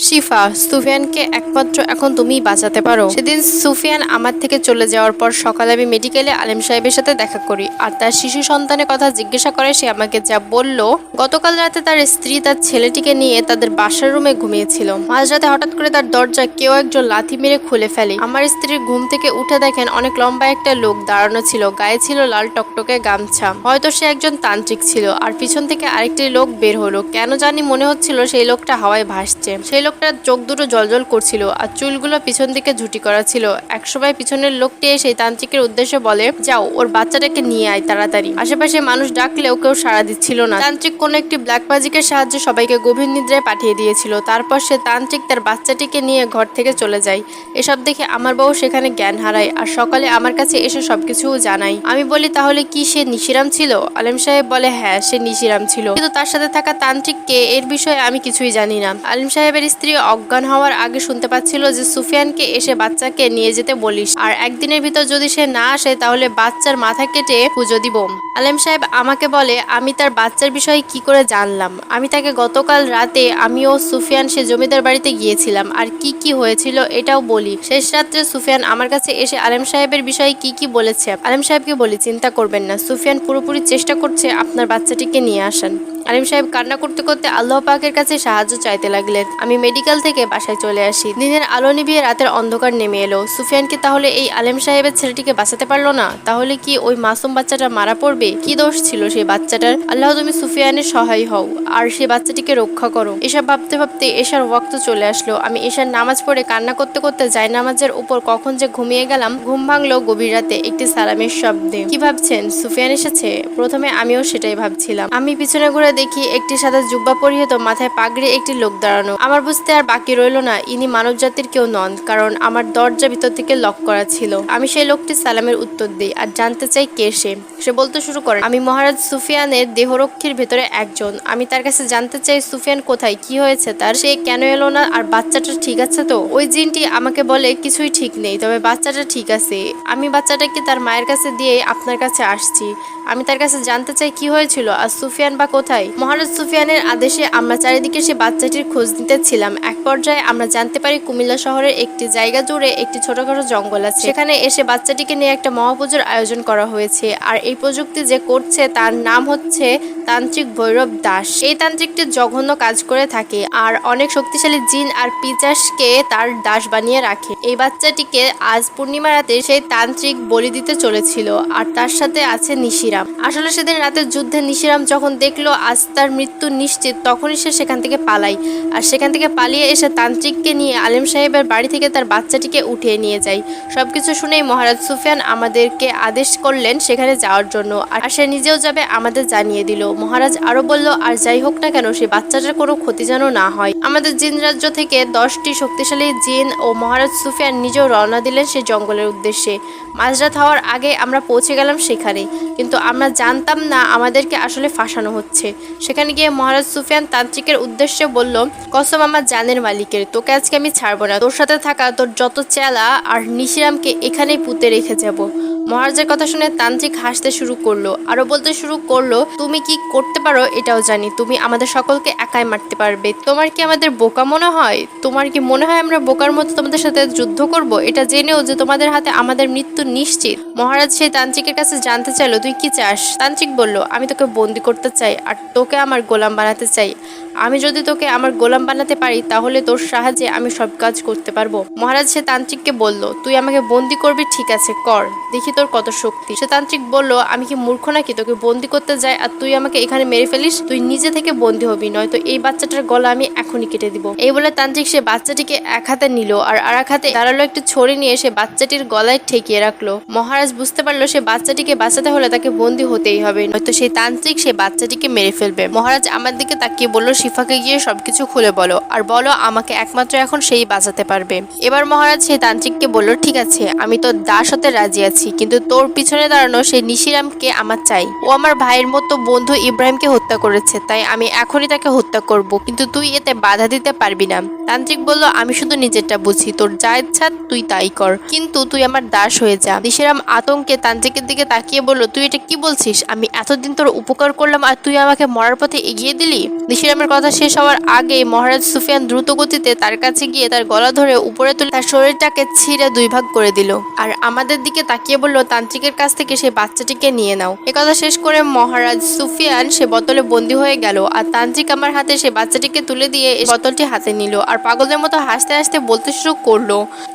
শিফা, সুফিয়ানকে একমাত্র এখন তুমিই বাঁচাতে পারো। সেদিন সুফিয়ান আমার থেকে চলে যাওয়ার পর সকালে আমি মেডিকেলে আলেম সাহেবের সাথে দেখা করি। আর তার শিশু সন্তানের কথা জিজ্ঞাসা করে, সে আমাকে যা বলল, গতকাল রাতে তার স্ত্রী তার ছেলেটিকে নিয়ে তাদের বাসার রুমে ঘুমিয়েছিল। মাঝরাতে হঠাৎ করে তার দরজা কেউ একজন লাথি মেরে খুলে ফেলে। আমার স্ত্রীর ঘুম থেকে উঠে দেখেন অনেক লম্বা একটা লোক দাঁড়ানো ছিল, গায়ে ছিল লাল টকটকে গামছা। হয়তো সে একজন তান্ত্রিক ছিল। আর পিছন থেকে আরেকটি লোক বের হলো। কেন জানি মনে হচ্ছিল সেই লোকটা হাওয়ায় ভাসছে। সেই লোকটার চোখ দুটো জলজল করছিল আর চুলগুলো পিছন দিকে ঝুটি করা ছিল। একসময় পিছনের লোকটি সেই তান্ত্রিকের উদ্দেশ্যে বলে, যাও, ওর বাচ্চাটাকে নিয়ে আয় তাড়াতাড়ি। আশেপাশে মানুষ ডাকলেও কেউ সাড়া দিচ্ছিল না। তান্ত্রিক কোনো একটি ব্ল্যাক ম্যাজিকের সাহায্যে সবাইকে গভীর নিদ্রায় পাঠিয়ে দিয়েছিল। তারপর সে তান্ত্রিক তার বাচ্চাটিকে নিয়ে ঘর থেকে চলে যায়। এসব দেখে আমার বউ সেখানে জ্ঞান হারায় আর সকালে আমার কাছে এসে সবকিছু জানাই আমি বলি, তাহলে কি সে নিশিরাম ছিল? আলেম সাহেব বলে হ্যাঁ সে নিশিরাম ছিল। কিন্তু তার সাথে থাকা তান্ত্রিককে এর বিষয়ে আমি কিছুই জানি না। আলিম সাহেবের স্ত্রী অজ্ঞান হওয়ার আগে শুনতে পাচ্ছিল যে সুফিয়ানকে এসে বাচ্চাকে নিয়ে যেতে বলিস। আর একদিনের ভিতর যদি সে না আসে, তাহলে বাচ্চার মাথা কেটে পুজো দিব। আলেম সাহেব আমাকে বলে, আমি তার বাচ্চার বিষয়ে কি করে জানলাম? আমি তাকে গতকাল রাতে আমি ও সুফিয়ান সে জমিদার বাড়িতে গিয়েছিলাম। আর কি কি হয়েছিল এটাও বলি। শেষ রাত্রে সুফিয়ান আমার কাছে এসে আলেম সাহেবের বিষয়ে কি কি বলেছে? আলেম সাহেবকে বলি, চিন্তা করবেন না। সুফিয়ান পুরোপুরি চেষ্টা করছে আপনার বাচ্চাটিকে নিয়ে আসেন আলিম সাহেব কান্না করতে করতে আল্লাহ পাকের কাছে সাহায্য চাইতে লাগলেন। আমি মেডিকেল থেকে বাসায় চলে আসি। দিনের আলো নিবিয়ে রাতের অন্ধকার নেমে এলো। সুফিয়ানকে তাহলে এই আলেম সাহেবের ছেলেটিকে বাঁচাতে পারল না? তাহলে কি ওই মাসুম বাচ্চাটা মারা পড়বে? কি দোষ ছিল সেই বাচ্চাটার? আল্লাহ তুমি সুফিয়ানের সহায় হও, আর সেই বাচ্চাটিকে রক্ষা করো। এসব ভাবতে ভাবতে এশার ওয়াক্ত চলে আসলো। আমি এশার নামাজ পড়ে কান্না করতে করতে যাই নামাজের উপর কখন যে ঘুমিয়ে গেলাম, ঘুম ভাঙলো গভীর রাতে একটি সালামের শব্দে। কি ভাবছেন সুফিয়ান এসেছে? প্রথমে আমিও সেটাই ভাবছিলাম। আমি পিছনে ঘুরে দেখি একটি সাদা জুব্বা পরিহিত, মাথায় পাগড়ি একটি লোক দাঁড়ানো। আমার বুঝতে আর বাকি রইল না, ইনি মানব জাতির কেউ নন, কারণ আমার দরজা ভিতর থেকে লক করা ছিল। আমি সেই লোকটি সালামের উত্তর দিই, আর জানতে চাই কে সে? সে বলতে শুরু করে, আমি মহারাজ সুফিয়ানের দেহরক্ষীর ভেতরে একজন। আমি তার কাছে জানতে চাই সুফিয়ান কোথায়, কি হয়েছে তার? সে কেন এলো না, আর বাচ্চাটা ঠিক আছে তো? ওই জিনটি আমাকে বলে, কিছুই ঠিক নেই, তবে বাচ্চাটা ঠিক আছে। আমি বাচ্চাটাকে তার মায়ের কাছে দিয়ে আপনার কাছে আসছি। আমি তার কাছে জানতে চাই কি হয়েছিল, আর সুফিয়ান বা কোথায়? মহারাজ সুফিয়ানের আদেশে আমরা চারিদিকে সে বাচ্চাটির খোঁজ নিতে ছিলাম এক পর্যায়ে আমরা জানতে পারি কুমিল্লা শহরের একটি জায়গা জুড়ে একটি ছোটখাটো জঙ্গল আছে। সেখানে এসে বাচ্চাটিকে নিয়ে একটা মহাপুজোর আয়োজন করা হয়েছে। আর এই প্রযুক্তি যে করছে তার নাম হচ্ছে তান্ত্রিক ভৈরব দাস। এই তান্ত্রিকটি জঘন্য কাজ করে থাকে আর অনেক শক্তিশালী জিন আর পিচাসকে তার দাস বানিয়ে রাখে। এই বাচ্চাটিকে আজ পূর্ণিমা রাতে সেই তান্ত্রিক বলি দিতে চলেছিল আর তার সাথে আছে নিশিরাম। আসলে সেদিন রাতের যুদ্ধে নিশিরাম যখন দেখল আজ তার মৃত্যু নিশ্চিত, তখনই সে সেখান থেকে পালায় আর সেখান থেকে পালিয়ে এসে তান্ত্রিককে নিয়ে আলেম সাহেবের বাড়ি থেকে তার বাচ্চাটিকে উঠিয়ে নিয়ে যায়। সব কিছু শুনেই মহারাজ সুফিয়ান আমাদেরকে আদেশ করলেন সেখানে যাওয়ার জন্য। আর সে নিজেও যাবে আমাদের জানিয়ে দিল। মহারাজ আরও বলল, আর যাই হোক না কেন, সে বাচ্চাটার কোনো ক্ষতি যেন না হয়। আমাদের জিন রাজ্য থেকে দশটি শক্তিশালী জিন ও মহারাজ সুফিয়ান নিজেও রওনা দিলেন সে জঙ্গলের উদ্দেশ্যে। মাঝরাত হওয়ার আগে আমরা পৌঁছে গেলাম সেখানে। কিন্তু আমরা জানতাম না আমাদেরকে আসলে ফাঁসানো হচ্ছে। সেখানে গিয়ে মহারাজ সুফিয়ান তান্ত্রিকের উদ্দেশ্যে বলল, কসম আমার জানের মালিকের, তোকে আজকে আমি ছাড়বো না। তোর সাথে থাকা তোর যত চেলা আর নিশিরামকে এখানেই পুঁতে রেখে যাব। মহারাজের কথা শুনে তান্ত্রিক হাসতে শুরু করল আরও বলতে শুরু করল, তুমি কি করতে পারো এটাও জানি। তুমি আমাদের সকলকে একাই মারতে পারবে। তোমার কি আমাদের বোকা মনে হয়? তোমার কি মনে হয় আমরা বোকার মতো তোমাদের সাথে যুদ্ধ করব? এটা জেনেও যে তোমাদের হাতে আমাদের মৃত্যু নিশ্চিত। মহারাজ সেই তান্ত্রিকের কাছে জানতে চাইলো, তুই কি চাস? তান্ত্রিক বলল, আমি তোকে বন্দি করতে চাই আর তোকে আমার গোলাম বানাতে চাই। আমি যদি তোকে আমার গোলাম বানাতে পারি, তাহলে তোর সাহায্যে আমি সব কাজ করতে পারব। মহারাজ সে তান্ত্রিককে বলল, তুই আমাকে বন্দি করবি, ঠিক আছে, কর। দেখি তোর কত শক্তি। সে তান্ত্রিক বলল, আমি কি মূর্খ নাকি? তোকে বন্দি করতে যাই আর তুই আমাকে এখানে মেরে ফেলিস? তুই নিজে থেকে বন্দি হবি, নয়তো এই বাচ্চাটার গলা আমি এখনই কেটে দিব। এই বলে তান্ত্রিক সে বাচ্চাটিকে এক হাতে নিল আর আর এক হাতে দাঁড়াল একটি ছড়ি নিয়ে সে বাচ্চাটির গলায় ঠেকিয়ে রাখল। মহারাজ বুঝতে পারল সে বাচ্চাটিকে বাঁচাতে হলে তাকে বন্দি হতেই হবে, নয়তো সেই তান্ত্রিক সে বাচ্চাটিকে মেরে ফেলবে। মহারাজ আমার দিকে তাকিয়ে বলল শিফাকে গিয়ে সবকিছু খুলে বলো। আর বলো, আমাকে একমাত্র এখন সেই বাঁচাতে পারবে। এবার মহারাজ সেই তান্ত্রিককে বলল, ঠিক আছে, আমি তোর দাস হতে রাজি আছি, কিন্তু তোর পিছনে দাঁড়ানো সেই নিশিরামকে আমার চাই। ও আমার ভাইয়ের মতো বন্ধু ইব্রাহিমকে হত্যা করেছে, তাই আমি এখনই তাকে হত্যা করব, কিন্তু তুই এতে বাধা দিতে পারবি না। তান্ত্রিক বলল, আমি শুধু নিজেরটা বুঝি, তোর যা ইচ্ছা তুই তাই কর। কিন্তু তুই আমার দাস হয়ে যা। নিশিরাম আতঙ্কে তান্ত্রিকের দিকে তাকিয়ে বলল, তুই এটা কি বলছিস? আমি এতদিন তোর উপকার করলাম আর তুই আমাকে মরার পথে এগিয়ে দিলি? নিশিরামের কথা শেষ হওয়ার আগেই মহারাজ সুফিয়ান দ্রুত গতিতে তার কাছে গিয়ে তার গলা ধরে উপরে তুলে তার শরীরটাকে ছিঁড়ে দুই ভাগ করে দিল। আর আমাদের দিকে তাকিয়ে বলল, তান্ত্রিকের কাছ থেকে সেই বাচ্চাটিকে নিয়ে নাও। এ কথা শেষ করে মহারাজ সুফিয়ান সে বোতলে বন্দি হয়ে গেল আর তান্ত্রিক আমার হাতে সে বাচ্চাটিকে তুলে দিয়ে বোতলটি হাতে নিল আর পাগলের মতো হাসতে হাসতে বলতে শুরু করল,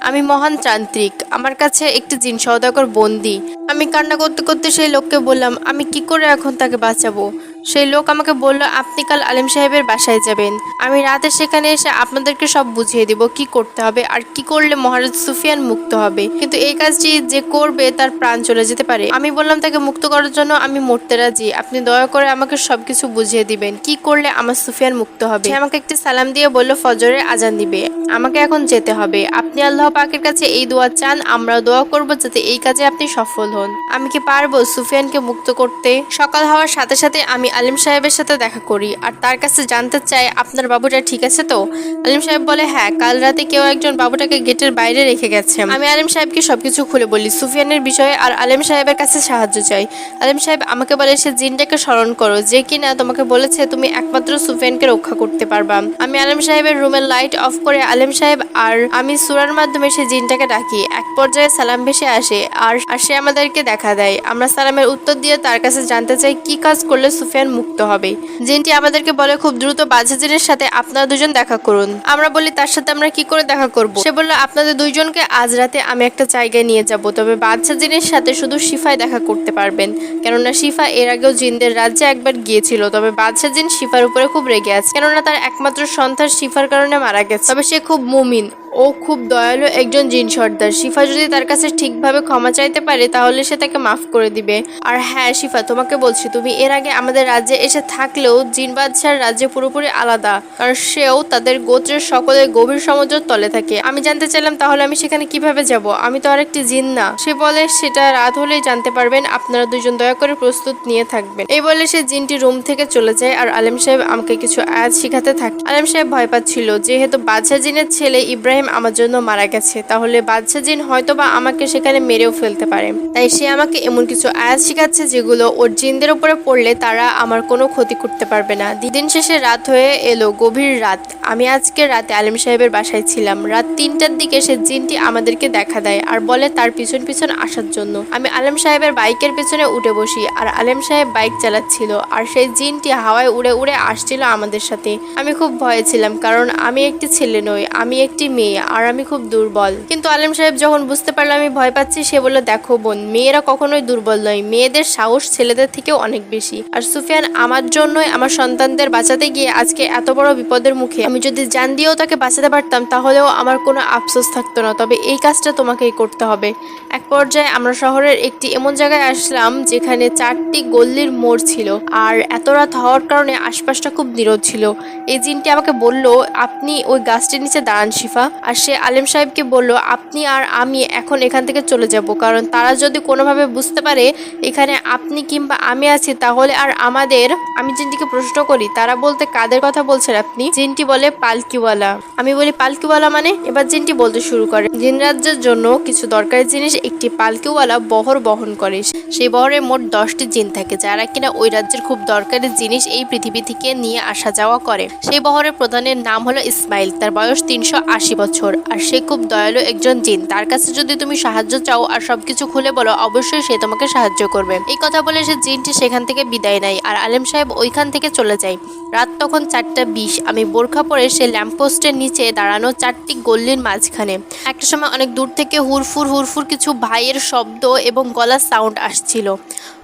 আমি মহান তান্ত্রিক, আমার কাছে একটি জিন সওদাগর বন্দি। আমি কান্না করতে করতে সেই লোককে বললাম, আমি কি করে এখন তাকে বাঁচাবো? সেই লোক আমাকে বলল, আপনি কাল আলিম সাহেবের বাসায় যাবেন। আমি রাতে সেখানে এসে আপনাদেরকে সব বুঝিয়ে দিব, কি করতে হবে আর কি করলে মহারাজ সুফিয়ান মুক্ত হবে। কিন্তু এই কাজটি যে করবে, তার প্রাণ চলে যেতে পারে। আমি বললাম, তাকে মুক্ত করার জন্য আমি মরতে রাজি। আপনি দয়া করে আমাকে সবকিছু বুঝিয়ে দিবেন, কি করলে আমার সুফিয়ান মুক্ত হবে? আমাকে একটি সালাম দিয়ে বলল ফজরের আজান দিবে। আমাকে এখন যেতে হবে। আপনি আল্লাহ পাকের কাছে এই দোয়া চান আমরা দোয়া করব যাতে এই কাজে আপনি সফল হন। আমি কি পারব সুফিয়ানকে মুক্ত করতে? সকাল হওয়ার সাথে সাথে আমি আলিম সাহেবের সাথে দেখা করি। আর তার কাছে জানতে চাই, আপনার বাবুটা ঠিক আছে তো? আলিম সাহেব বলে হ্যাঁ কাল রাতে কেউ একজন বাবুটাকে গেটের বাইরে রেখে গেছে। আমি আলিম সাহেবকে সবকিছু খুলে বলি, সুফিয়ানের বিষয়ে, আর আলিম সাহেবের কাছে সাহায্য চাই। আলিম সাহেব আমাকে বলে, সে জিনটাকে স্মরণ করো, যে কিনা তোমাকে বলেছে তুমি একমাত্র সুফিয়ানকে রক্ষা করতে পারবা। আমি আলিম সাহেবের রুমের লাইট অফ করে আলিম সাহেব আর আমি সুরার মাধ্যমে সে জিনটাকে ডাকি। এক পর্যায়ে সালাম ভেসে আসে আর সে আমাদেরকে দেখা দেয়। আমরা সালামের উত্তর দিয়ে তার কাছে জানতে চাই, কি কাজ করলে সুফিয়ান মুক্ত হবে। জিনটি আমাদেরকে বলে, খুব দ্রুত বাদশাজিনের সাথে আপনারা দুজন দেখা করুন। আমরা বলি, তার সাথে আমরা কি করে দেখা করব? সে বলল, আপনাদের দুইজনকে আজ রাতে আমি একটা জায়গায় নিয়ে যাব। তবে বাদশাজিনের সাথে শুধু শিফায় দেখা করতে পারবেন। কেননা শিফা এর আগেও জিনদের রাজ্যে একবার গিয়েছিল। তবে বাদশা জিন শিফার উপরে খুব রেগে আছে। কেননা তার একমাত্র সন্তান শিফার কারণে মারা গেছে। তবে সে খুব মুমিন। ও খুব দয়ালু একজন জিন সর্দার শিফা যদি তার কাছে ঠিকভাবে ক্ষমা চাইতে পারে, তাহলে সে তাকে মাফ করে দিবে। আর হ্যাঁ শিফা, তোমাকে বলছি, তুমি এর আগে আমাদের রাজ্যে এসে থাকলেও জিন বাদশার রাজ্যে পুরোপুরি আলাদা, কারণ সেও তাদের গোত্রের সকলের গভীর সমুদ্রের তলে থাকে। আমি জানতে চাইলাম, তাহলে আমি সেখানে কীভাবে যাব? আমি তো আর একটি জিন না। সে বলে, সেটা রাত হলেই জানতে পারবেন, আপনারা দুজন দয়া করে প্রস্তুত নিয়ে থাকবেন। এই বলে সে জিনটি রুম থেকে চলে যায়, আর আলেম সাহেব আমাকে কিছু আয়াত শিখাতে থাকে। আলেম সাহেব ভয় পাচ্ছিল, যেহেতু বাদশা জিনের ছেলে ইব্রাহিম আমার জন্য মারা গেছে, তাহলে বাদশা জিন হয়তো বা আমাকে সেখানে মেরেও ফেলতে পারে। তাই সে আমাকে এমন কিছু আয়াত শিখাচ্ছে যেগুলো ওর জিনদের উপরে পড়লে তারা আমার কোনো ক্ষতি করতে পারবে না। দিন শেষে রাত হয়ে এলো গভীর রাত। আমি আজকে রাতে আলিম সাহেবের বাসায় ছিলাম। রাত তিনটার দিকে সে জিনটি আমাদেরকে দেখা দেয় আর বলে তার পিছন পিছন আসার জন্য। আমি আলেম সাহেবের বাইকের পেছনে উঠে বসি আর আলেম সাহেব বাইক চালাচ্ছিল আর সেই জিনটি হাওয়ায় উড়ে উড়ে আসছিল আমাদের সাথে। আমি খুব ভয়ে ছিলাম কারণ আমি একটি ছেলে নই, আমি একটি মেয়ে। আর আমি খুব দুর্বল। কিন্তু আলেম সাহেব যখন বুঝতে পারল আমি ভয় পাচ্ছি, সে বলল, দেখো বোন, মেয়েরা কখনোই দুর্বল নয়। মেয়েদের সাহস ছেলেদের থেকেও অনেক বেশি। আর সুফিয়ান, আমার জন্যই আমার সন্তানদের বাঁচাতে গিয়ে আজকে এত বড় বিপদের মুখে আমি যদি জান দিয়েও তাকে বাঁচাতে পারতাম, তাহলেও আমার কোনো আফসোস থাকতো না। তবে এই কাজটা তোমাকেই করতে হবে। এক পর্যায়ে আমরা শহরের একটি এমন জায়গায় আসলাম, যেখানে চারটি গল্লির মোড় ছিল। আর এত রাত হওয়ার কারণে আশপাশটা খুব নীরব ছিল। এই জিনটি আমাকে বলল, আপনি ওই গাছটির নিচে দাঁড়ান শিফা। আর সে আলেম সাহেবকে বলল, আপনি আর আমি এখন এখান থেকে চলে যাব। কারণ তারা যদি কোনোভাবে বুঝতে পারে এখানে আপনি কিংবা আমি আছি, তাহলে আর আমাদের, আমি জিনটিকে প্রশ্ন করি, তারা বলতে কাদের কথা বলছেন আপনি? জিনটি বলে, পালকিওয়ালা। আমি বলি, পালকিওয়ালা মানে? এবার জিনটি বলতে শুরু করে, জিন রাজ্যের জন্য কিছু দরকারি জিনিস একটি পালকিওয়ালা বহর বহন করে। সেই বহরে মোট দশটি জিন থাকে, যারা কিনা ওই রাজ্যের খুব দরকারি জিনিস এই পৃথিবী থেকে নিয়ে আসা যাওয়া করে। সেই বহরের প্রধানের নাম হলো ইসমাইল, তার বয়স তিনশো আশি বছর। আর সে খুব দয়ালু একজন জিন। তার কাছে যদি তুমি সাহায্য চাও আর সবকিছু খুলে বলো, অবশ্যই সে তোমাকে সাহায্য করবে। এই কথা বলে সে জিনটি সেখান থেকে বিদায় নেয় আর আলেম সাহেব ওইখান থেকে চলে যায়। রাত তখন চারটা বিশ। আমি বোরখা পরে সে ল্যাম্পপোস্টের নিচে দাঁড়ানো চারটি গল্লির মাঝখানে। একটা সময় অনেক দূর থেকে হুরফুর হুরফুর কিছু ভাইয়ের শব্দ এবং গলার সাউন্ড আসছিল।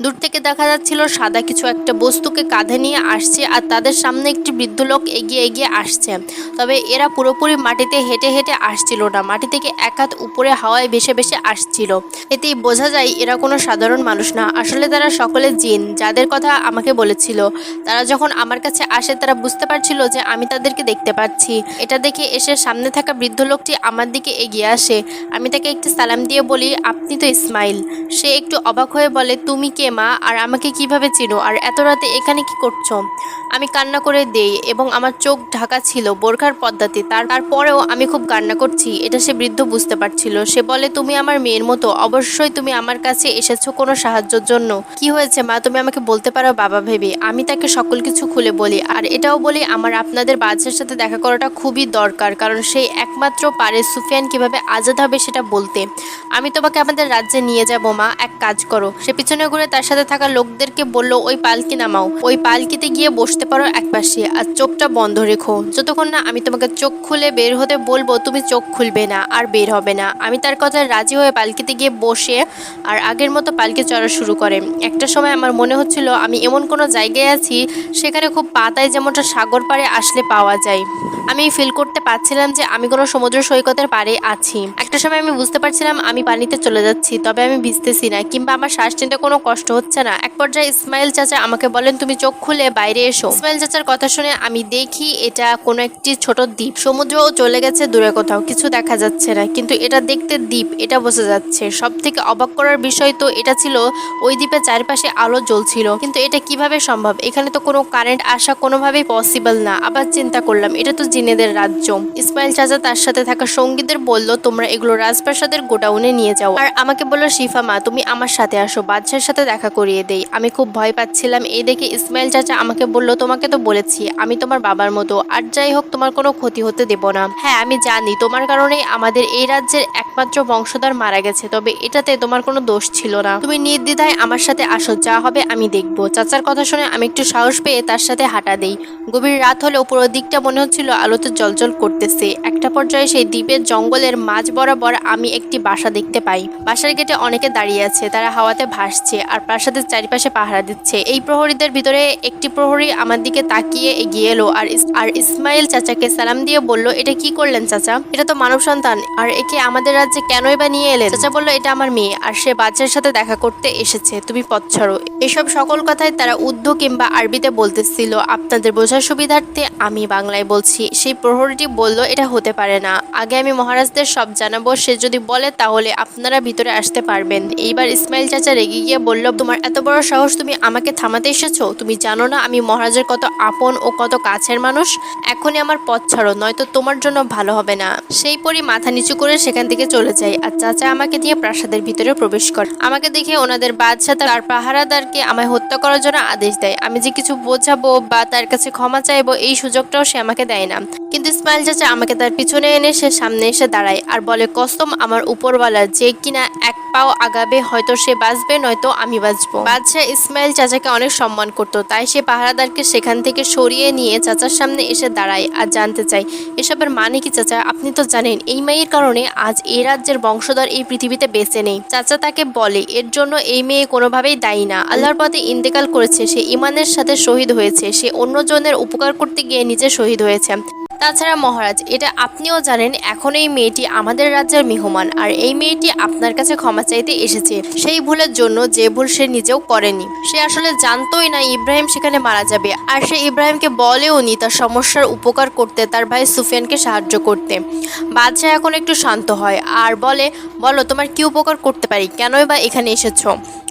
দূর থেকে দেখা যাচ্ছিল সাদা কিছু একটা বস্তুকে কাঁধে নিয়ে আসছে আর তাদের সামনে একটি বৃদ্ধ লোক এগিয়ে এগিয়ে আসছে। তবে এরা পুরোপুরি মাটিতে হেঁটে হেঁটে আসছিল না। মাটি থেকে এক হাত উপরে হাওয়ায় ভেসে ভেসে আসছিল। এতেই বোঝা যায়, এরা কোনো সাধারণ মানুষ না। আসলে তারা সকলে জিন, যাদের কথা আমাকে বলেছিল। তারা যখন আমার কাছে আসে, তারা বুঝতে পারছিল যে আমি তাদেরকে দেখতে পাচ্ছি। এটা দেখে এসে সামনে থাকা বৃদ্ধ লোকটি আমার দিকে এগিয়ে আসে। আমি তাকে একটি সালাম দিয়ে বলি, আপনি তো ইসমাইল। সে একটু অবাক হয়ে বলে, তুমি কে মা? আর আমাকে কীভাবে চিনো? আর এত রাতে এখানে কি করছ? আমি কান্না করে দেই, এবং আমার চোখ ঢাকা ছিল বোরখার পদ্মাতে। তার তারপরেও আমি খুব কান্না করছি, এটা সে বৃদ্ধ বুঝতে পারছিল। সে বলে, তুমি আমার মেয়ের মতো, অবশ্যই তুমি আমার কাছে এসেছ কোনো সাহায্যের জন্য। কি হয়েছে মা, তুমি আমাকে বলতে পারো বাবা ভেবে? আমি তাকে সকল কিছু খুলে বলি, আর এটাও বলি, আমার আপনাদের বাচ্চার সাথে দেখা করাটা খুবই দরকার, কারণ সেই একমাত্র পারে সুফিয়ান কীভাবে আজাদ হবে সেটা বলতে। আমি তোমাকে আমাদের রাজ্যে নিয়ে যাব মা, এক কাজ করো। সে পিছনে ঘুরে তার সাথে থাকা লোকদেরকে বলল, ওই পালকি নামাও। ওই পালকিতে গিয়ে বসতে পারো একপাশে, আর চোখটা বন্ধ রেখো। যতক্ষণ না আমি তোমাকে চোখ খুলে বের হতে বলব তুমি চোখ খুলবে না আর বের হবে না। আমি তার কথায় রাজি হয়ে পালকিতে গিয়ে বসে আর আগের মতো পালকি চড়া শুরু করে। একটা সময় আমার মনে হচ্ছিল, আমি এমন কোনো জায়গায় আছি সেখানে খুব পাতায় যেমনটা সাগর পাড়ে আসলে পাওয়া যায়। আমি ফিল করতে পারছিলাম যে আমি কোনো সমুদ্র সৈকতের পাড়ে আছি। একটা সময় আমি বুঝতে পারছিলাম, আমি পানিতে চলে যাচ্ছি, তবে আমি ভিজতেছি না, কিংবা আমার শ্বাস নিতে কোনো কষ্ট হচ্ছে না। এক পর্যায়ে ইসমাইল চাচা আমাকে বলেন, তুমি চোখ খুলে বাইরে এসো। ইসমাইল চাচার কথা শুনে আমি দেখি এটা কোনো একটি ছোট দ্বীপ। সমুদ্রও চলে গেছে দূরে। কোথাও, কিছু দেখা যাচ্ছে না। কিন্তু এটা দেখতে দ্বীপ, এটা বোঝা যাচ্ছে। সব থেকে অবাক করার বিষয় তো এটা ছিল, ওই দ্বীপের চারপাশে আলো জ্বলছিল। কিন্তু এটা কীভাবে সম্ভব? এখানে তো কোনো কারেন্ট আসা কোনোভাবেই পসিবল না। আবার চিন্তা করলাম, এটা তো জিনেদের রাজ্য। ইসমাইল চাচা তার সাথে থাকা সঙ্গীদের বলল, তোমরা এগুলো রাজপ্রাসাদের গোডাউনে নিয়ে যাও। আর আমাকে বলল, শিফা মা, তুমি আমার সাথে আসো, বাদশার সাথে দেখা করিয়ে দেই। আমি খুব ভয় পাচ্ছিলাম। এই দেখে ইসমাইল চাচা আমাকে বলল, তোমাকে তো বলেছি, আমি তোমার বাবার মতো। আর যাই হোক, তোমার কোনো ক্ষতি হতে দেব না। হ্যাঁ আমি জানি, তোমার কারণেই আমাদের এই রাজ্যের একমাত্র বংশধর মারা গেছে, তবে এটাতে তোমার কোনো দোষ ছিল না। তুমি নির্দ্বিধায় আমার সাথে আসো, যা হবে আমি দেখব। চাচার কথা শুনে আমি একটু সাহস পেয়ে তার সাথে হাঁটা দেই। গভীর রাত হলেও পুরো দিকটা মনে হচ্ছিল আলোতে জলজল করতেছে। একটা পর্যায়ে সেই দ্বীপের জঙ্গলের মাঝ বরাবর আমি একটি বাসা দেখতে পাই। বাসার গেটে অনেকে দাঁড়িয়ে আছে, তারা হাওয়াতে ভাসছে আর প্রাসাদের চারিপাশে পাহারা দিচ্ছে। এই প্রহরীদের ভিতরে একটি প্রহরী আমার দিকে তাকিয়ে এগিয়ে এলো আর আর ইসমাইল চাচাকে সালাম দিয়ে বলল, এটা কি করলেন চাচা? এটা তো মানব সন্তান। আর একে আমাদের রাজ্যে কেনই বা নিয়ে এলেন? চাচা বলল, এটা আমার মেয়ে, আর সে বাচ্চার সাথে দেখা করতে এসেছে। তুমি পথ ছাড়ো। এসব সকল কথাই তারা উর্দু কিংবা আরবিতে বলতেছিল। আপনাদের বোঝার সুবিধার্থে আমি বাংলায় বলছি। সেই প্রহরীটি বলল, এটা হতে পারে না। আগে আমি মহারাজদের সব জানাব। সে যদি বলে, তাহলে আপনারা ভিতরে আসতে পারবেন। এইবার ইসমাইল চাচা রেগে গিয়ে বলল, তোমার এত বড় সাহস তুমি আমাকে থামাতে এসেছ? তুমি জানো না আমি মহারাজের কত আপন ও কত কাছের মানুষ? এখনই আমার পথ ছাড়ো, নয়তো তোমার জন্য ভালো হবে না। সেই পরি মাথা নিচু করে সেখান থেকে চলে যায় আর চাচা আমাকে দিয়ে প্রাসাদের ভিতরে প্রবেশ করে। আমাকে দেখে ওনাদের বাদশাহ তার পাহারাদারকে আমায় হত্যা করার জন্য আদেশ দেয়। আমি যে কিছু বোঝাবো বা তার কাছে ক্ষমা চাইব, এই সুযোগটাও সে আমাকে দেয় না। কিন্তু ইসমাইল চাচা আমাকে তার পিছনে এনে সে সামনে এসে দাঁড়ায় আর বলে, কসম আমার উপরওয়ালা, যে কিনা এক পাও আগাবে, হয়তো সে বাঁচবে, নয়তো আমি বাঁচবো। বাদশাহ ইসমাইল চাচাকে অনেক সম্মান করত, তাই সে পাহারাদারকে সেখান থেকে সরিয়ে নিয়ে চাচার সামনে এসে দাঁড়ায় আর জানতে চাই এসবের মানে কি চাচা? আপনি তো জানেন, এই মেয়ের কারণে আজ এই রাজ্যের বংশধর এই পৃথিবীতে বেঁচে নেই। চাচা তাকে বলে, এর জন্য এই মেয়ে কোনোভাবেই দায়ী না। আল্লাহর পথে ইন্তেকাল করেছে, সে ইমানের সাথে শহীদ হয়েছে, সে অন্যজনের উপকার করতে গিয়ে নিজে শহীদ হয়েছে। তাছাড়া মহারাজ, এটা আপনিও জানেন, এখন এই মেয়েটি আমাদের রাজ্যের মেহমান, আর এই মেয়েটি আপনার কাছে ক্ষমা চাইতে এসেছে। সেই ভুলের জন্য যে ভুল সে নিজেও করেনি। সে আসলে জানতোই না ইব্রাহিম সেখানে মারা যাবে, আর সে ইব্রাহিমকে বলেও নি তার সমস্যার উপকার করতে, তার ভাই সুফিয়ানকে সাহায্য করতে। বাদশাহ এখন একটু শান্ত হয়, আর বলে, বলো, তোমার কি উপকার করতে পারি? কেনই বা এখানে এসেছ?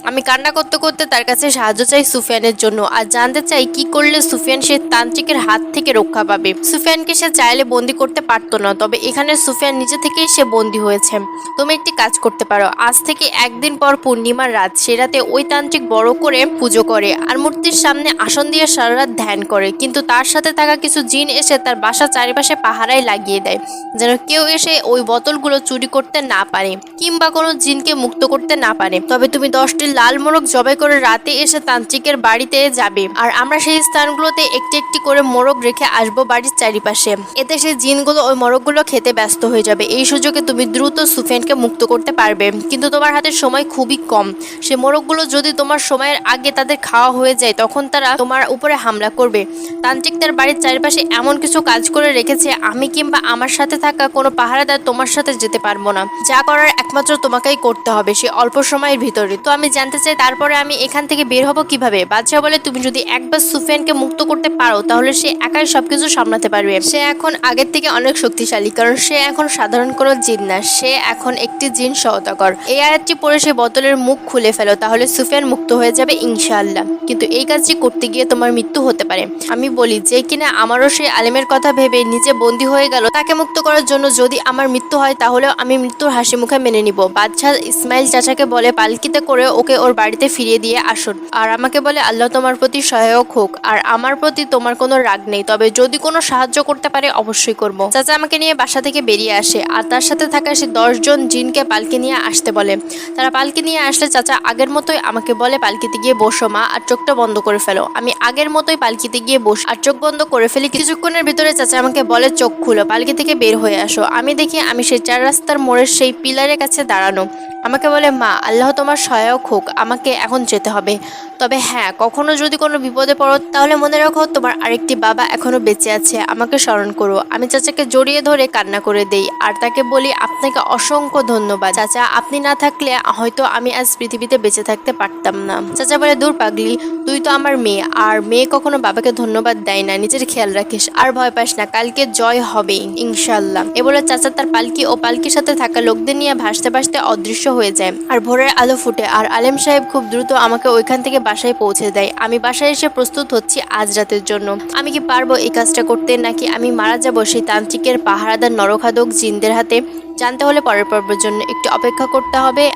আমি কান্না করতে করতে তার কাছে সাহায্য চাই সুফিয়ানের জন্য। আর জানতে চাই কি করলে সুফিয়ান সে তান্ত্রিকের হাত থেকে রক্ষা পাবে। সুফিয়ানকে সে চাইলে বন্দি করতে পারতো না, তবে এখানে সুফিয়ান নিজে থেকেই সে বন্দি হয়েছে। তুমি একটি কাজ করতে পারো। আজ থেকে একদিন পর পূর্ণিমার রাত, সে রাতে ওই তান্ত্রিক বড় করে পুজো করে আর মূর্তির সামনে আসন দিয়ে সারা রাত ধ্যান করে। কিন্তু তার সাথে থাকা কিছু জিন এসে তার বাসা চারিপাশে পাহারায় লাগিয়ে দেয়, যেন কেউ এসে ওই বোতলগুলো চুরি করতে না পারে কিংবা কোনো জিনকে মুক্ত করতে না পারে। তবে তুমি দশটি লাল মোরগ জবাই করে রাতে এসে তান্ত্রিকের বাড়িতে যাবে। আর আমরা সেই স্থানগুলোতে একটি একটি করে মোরগ রেখে আসব বাড়ির চারিপাশে। এতে সেই জিনগুলো ওই মোরগগুলো খেতে ব্যস্ত হয়ে যাবে। এই সুযোগে তুমি দ্রুত সুফিয়ানকে মুক্ত করতে পারবে। কিন্তু তোমার হাতে সময় খুবই কম। সে মোরগগুলো যদি তোমার সময়ের আগে তাদের খাওয়া হয়ে যায়, তখন তারা তোমার উপরে হামলা করবে। তান্ত্রিক তার বাড়ির চারিপাশে এমন কিছু কাজ করে রেখেছে, আমি কিংবা আমার সাথে থাকা কোনো পাহারাদার তোমার সাথে যেতে পারব না। যা করার একমাত্র তোমাকেই করতে হবে, সে অল্প সময়ের ভিতরে। তো আমি জানতে চাই, তারপরে আমি এখান থেকে বের হব কীভাবে? বাদশাহ বলে, তুমি যদি একবার সুফিয়ানকে মুক্ত করতে পারো, তাহলে সে একাই সবকিছু সামলাতে পারবে। সে এখন আগের থেকে অনেক শক্তিশালী, কারণ সে এখন সাধারণ কোনো জিন না। সে এখন একটি জিন সহতাকর এই আয়াতটি পরে সে বোতলের মুখ খুলে ফেলো, তাহলে সুফিয়ান মুক্ত হয়ে যাবে ইনশাআল্লাহ। কিন্তু এই কাজটি করতে গিয়ে তোমার মৃত্যু হতে পারে। আমি বলি যে কিনা আমারও সেই আলেমের কথা ভেবে নিজে বন্দী হয়ে গেল, তাকে মুক্ত করার জন্য যদি আমার মৃত্যু হয় তাহলে আমি মৃত্যুর হাসি মুখে মেনে নিব। বাদশাহ ইসমাইল চাচাকে বলে, পালকিতে করে ওকে ওর বাড়িতে ফিরিয়ে দিয়ে আসুন। আর আমাকে বলে, আল্লাহ তোমার প্রতি সহায়ক হোক, আর আমার প্রতি তোমার কোনো রাগ নেই। তবে যদি কোনো সাহায্য করতে পারে, অবশ্যই করব। চাচা আমাকে নিয়ে বাসা থেকে বেরিয়ে আসে, আর তার সাথে থাকা সে দশজন জিনকে পালকি নিয়ে আসতে বলে। তারা পালকি নিয়ে আসলে চাচা আগের মতোই আমাকে বলে, পালকিতে গিয়ে বসো মা, আর চোখটা বন্ধ করে ফেলো। আমি আগের মতোই পালকিতে গিয়ে বস, আর চোখ বন্ধ করে ফেলি। কিছুক্ষণের ভিতরে চাচা আমাকে বলে, চোখ খুলো, পালকি থেকে বের হয়ে আসো। আমি দেখি আমি সেই চার রাস্তার মোড়ের সেই পিলারের কাছে দাঁড়ানো। আমাকে বলে, মা, আল্লাহ তোমার সহায়ক হোক। আমাকে এখন যেতে হবে। তবে হ্যাঁ কখনো যদি কোনো বিপদে পড়ো, তাহলে মনে রাখো তোমার আরেকটি বাবা এখনও বেঁচে আছে। আমাকে স্মরণ করো, আমি চাচাকে জড়িয়ে ধরে কান্না করে দেই, আর তাকে বলি আপনাকে অসংখ্য ধন্যবাদ। চাচা, আপনি না থাকলে হয়তো আমি আজ পৃথিবীতে বেঁচে থাকতে পারতাম না। চাচা বলে, দূর পাগলি, তুই তো আমার মেয়ে, আর মেয়ে কখনো বাবাকে ধন্যবাদ দেয় না, নিজের খেয়াল রাখিস, আর ভয় পাস না, কালকে জয় হবেই ইনশাল্লাহ এ বলে চাচা তার পালকি ও পালকির সাথে থাকা লোকদের নিয়ে ভাসতে ভাসতে অদৃশ্য হয়ে যায়, আর ভোরের আলো ফুটে, আর আলেম সাহেব খুব দ্রুত আমাকে ওইখান থেকে বাসায় পৌঁছে দেয়। আমি বাসায় এসে প্রস্তুত হচ্ছি আজ রাতের জন্য। আমি কি পারব এই কাজটা করতে নাকি আমি মারা যাব সেই তান্ত্রিকের পাহারাদার নরখাদক জিনদের হাতে? জানতে হলে পরের পর্বের জন্য একটু অপেক্ষা করতে হবে।